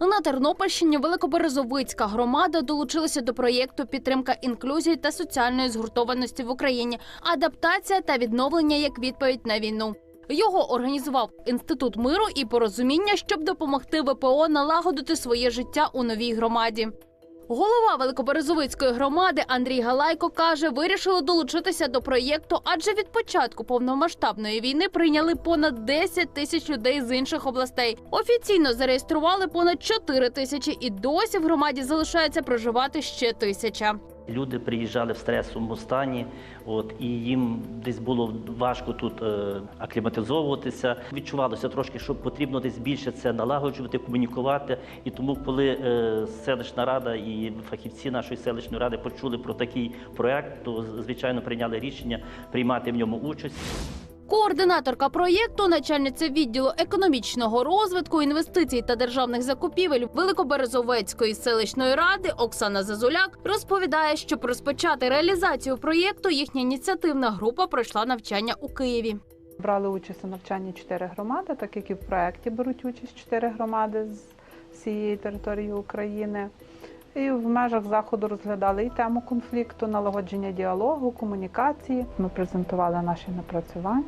На Тернопільщині Великоберезовицька громада долучилася до проєкту підтримка інклюзії та соціальної згуртованості в Україні, адаптація та відновлення як відповідь на війну. Його організував інститут миру і порозуміння, щоб допомогти ВПО налагодити своє життя у новій громаді. Голова Великоберезовицької громади Андрій Галайко каже, вирішили долучитися до проєкту, адже від початку повномасштабної війни прийняли понад 10 тисяч людей з інших областей. Офіційно зареєстрували понад 4 тисячі, і досі в громаді залишається проживати ще тисяча. Люди приїжджали в стресовому стані, от і їм десь було важко тут е, акліматизовуватися. Відчувалося трошки, що потрібно десь більше це налагоджувати, комунікувати. І тому, коли е, селищна рада і фахівці нашої селищної ради почули про такий проект, то звичайно прийняли рішення приймати в ньому участь. Координаторка проєкту, начальниця відділу економічного розвитку, інвестицій та державних закупівель Великоберезовецької селищної ради Оксана Зазуляк розповідає, щоб розпочати реалізацію проєкту, їхня ініціативна група пройшла навчання у Києві. Брали участь у навчанні чотири громади, так як і в проєкті беруть участь чотири громади з всієї території України. І в межах заходу розглядали і тему конфлікту, налагодження діалогу, комунікації. Ми презентували наші напрацювання.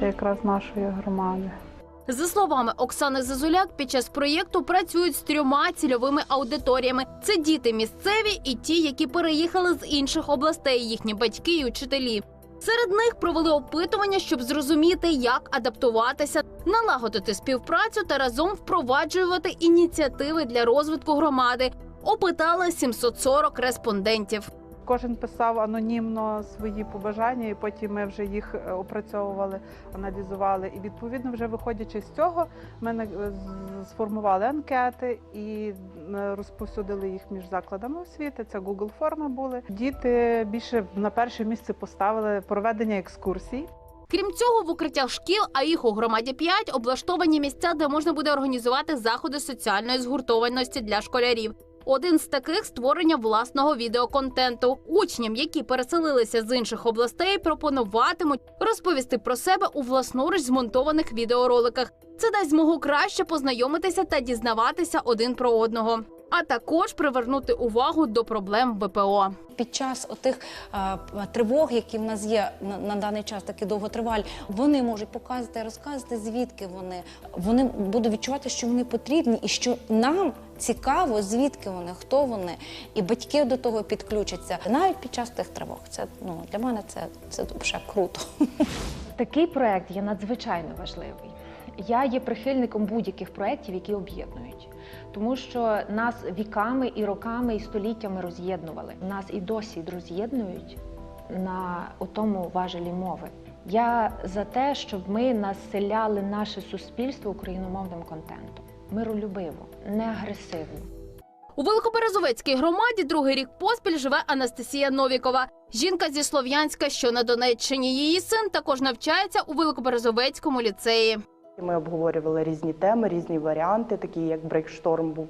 Це якраз нашої громади. За словами Оксани Зазуляк, під час проєкту працюють з трьома цільовими аудиторіями: це діти місцеві і ті, які переїхали з інших областей, їхні батьки і учителі. Серед них провели опитування, щоб зрозуміти, як адаптуватися, налагодити співпрацю та разом впроваджувати ініціативи для розвитку громади. Опитали 740 респондентів. Кожен писав анонімно свої побажання, і потім ми вже їх е, опрацьовували, аналізували. І відповідно, вже виходячи з цього, ми сформували анкети і розповсюдили їх між закладами освіти. Це Google форми були. Діти більше на перше місце поставили проведення екскурсій. Крім цього, в укриттях шкіл, а їх у громаді 5, облаштовані місця, де можна буде організувати заходи соціальної згуртованості для школярів. Один з таких створення власного відеоконтенту. Учням, які переселилися з інших областей, пропонуватимуть розповісти про себе у власноруч змонтованих відеороликах. Це дасть змогу краще познайомитися та дізнаватися один про одного, а також привернути увагу до проблем ВПО. Під час отих е, тривог, які в нас є на, на даний час, такі довготривалі, вони можуть показати, розказати, звідки вони. Вони будуть відчувати, що вони потрібні, і що нам цікаво, звідки вони, хто вони, і батьки до того підключаться. Навіть під час тих тривог. Це ну для мене це, це вже круто. Такий проект є надзвичайно важливий. Я є прихильником будь-яких проєктів, які об'єднують, тому що нас віками і роками і століттями роз'єднували. Нас і досі роз'єднують на тому важелі мови. Я за те, щоб ми населяли наше суспільство україномовним контентом, миролюбиво, не агресивно. У Великоберезовецькій громаді другий рік поспіль живе Анастасія Новікова. Жінка зі Слов'янська, що на Донеччині. Її син також навчається у Великоберезовецькому ліцеї. Ми обговорювали різні теми, різні варіанти, такі як брейкшторм був.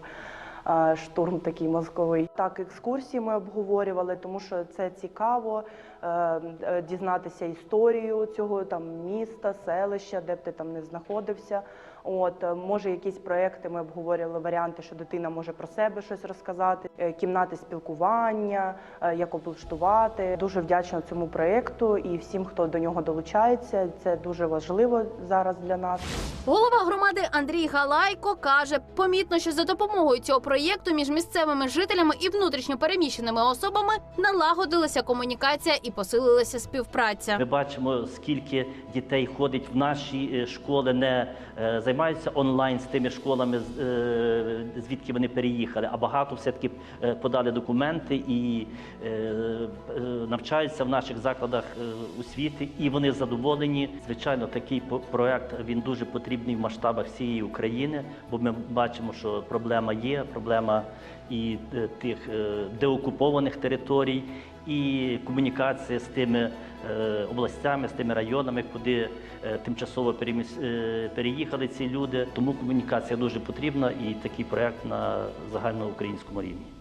Штурм такий мозковий. Так, екскурсії ми обговорювали, тому що це цікаво е, е, дізнатися історію цього там міста, селища, де б ти там не знаходився. От е, може, якісь проекти ми обговорювали варіанти, що дитина може про себе щось розказати, е, кімнати спілкування, е, як облаштувати. Дуже вдячна цьому проекту і всім, хто до нього долучається. Це дуже важливо зараз для нас. Голова громади Андрій Галайко каже, помітно, що за допомогою цього проєкту між місцевими жителями і внутрішньо переміщеними особами налагодилася комунікація і посилилася співпраця. Ми бачимо, скільки дітей ходить в наші школи, не е, займаються онлайн з тими школами, е, звідки вони переїхали, а багато все-таки е, подали документи і е, навчаються в наших закладах освіти, і вони задоволені. Звичайно, такий проект він дуже потрібний в масштабах всієї України, бо ми бачимо, що проблема є, проблема і тих деокупованих територій, і комунікація з тими е, областями, з тими районами, куди е, тимчасово е, переїхали ці люди. Тому комунікація дуже потрібна і такий проект на загальноукраїнському рівні.